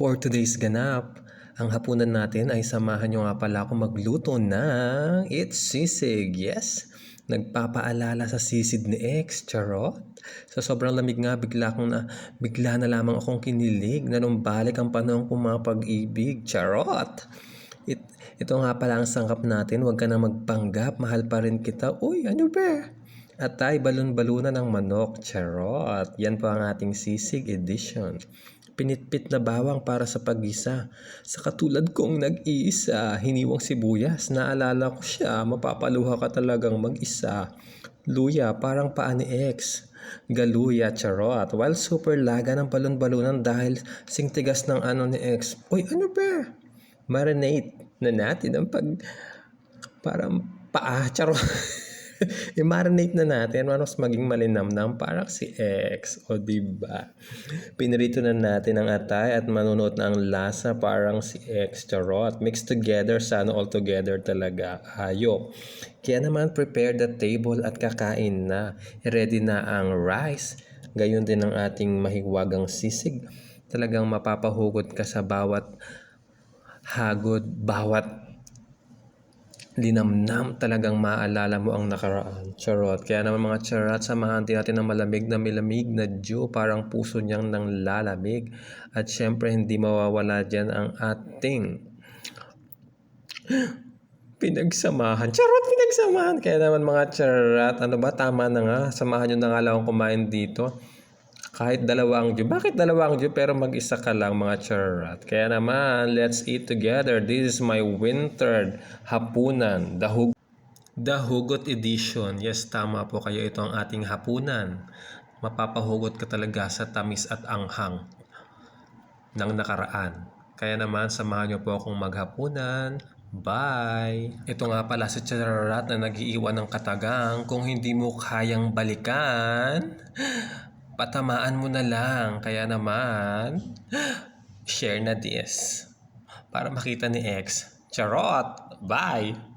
For today's ganap, ang hapunan natin ay samahan nyo nga pala ako magluto ng It's Sisig. Yes, nagpapaalala sa sisid ni X, charot. Sa sobrang lamig nga, bigla, akong na, bigla na lamang akong kinilig na nung balik ang panahon kong mga pag-ibig, charot. It, ito nga pala ang sangkap natin, huwag ka na magpanggap, mahal pa rin kita. Uy, ano ba? At tayo balon-balunan ng manok, charot. Yan po ang ating sisig edition. Pinitpit na bawang para sa pagisa. Sa katulad kong nag-iisa, hiniwang sibuyas, naalala ko siya, mapapaluha ka talagang mag-isa. Luya, parang paa ni X. Galuya, charot. While super laga ng balon-balunan dahil singtigas ng ano ni X. Uy, ano ba? Marinate na natin ang pag... Parang paa, charot. I-marinate na natin mas maging malinamnam parang si X. O diba? Pinirito na natin ang atay at manunuot na ang lasa parang si X. Charot. Mix together, sana all together talaga. Hayop. Kaya naman prepare the table at kakain na. Ready na ang rice. Gayon din ang ating mahiwagang sisig. Talagang mapapahugot ka sa bawat hagod, bawat linamnam talagang maalala mo ang nakaraan. Charot. Kaya naman mga charot, samahan din natin ng malamig na milamig na dew, parang puso niyang nang lalamig. At syempre, hindi mawawala dyan ang ating pinagsamahan. Charot, pinagsamahan. Kaya naman mga charot, ano ba, tama na nga. Samahan nyo na nga lang kumain dito. Kahit dalawang Diyo. Bakit dalawang Diyo pero mag-isa ka lang mga charot? Kaya naman, let's eat together. This is my winter hapunan. The, hug The Hugot Edition. Yes, tama po kayo. Ito ang ating hapunan. Mapapahugot ka talaga sa tamis at anghang ng nakaraan. Kaya naman, samahan niyo po akong maghapunan. Bye! Ito nga pala si Chararat na nag-iiwan ng katagang. Kung hindi mo kayang balikan, patamaan mo na lang. Kaya naman, share na this. Para makita ni X. Charot! Bye!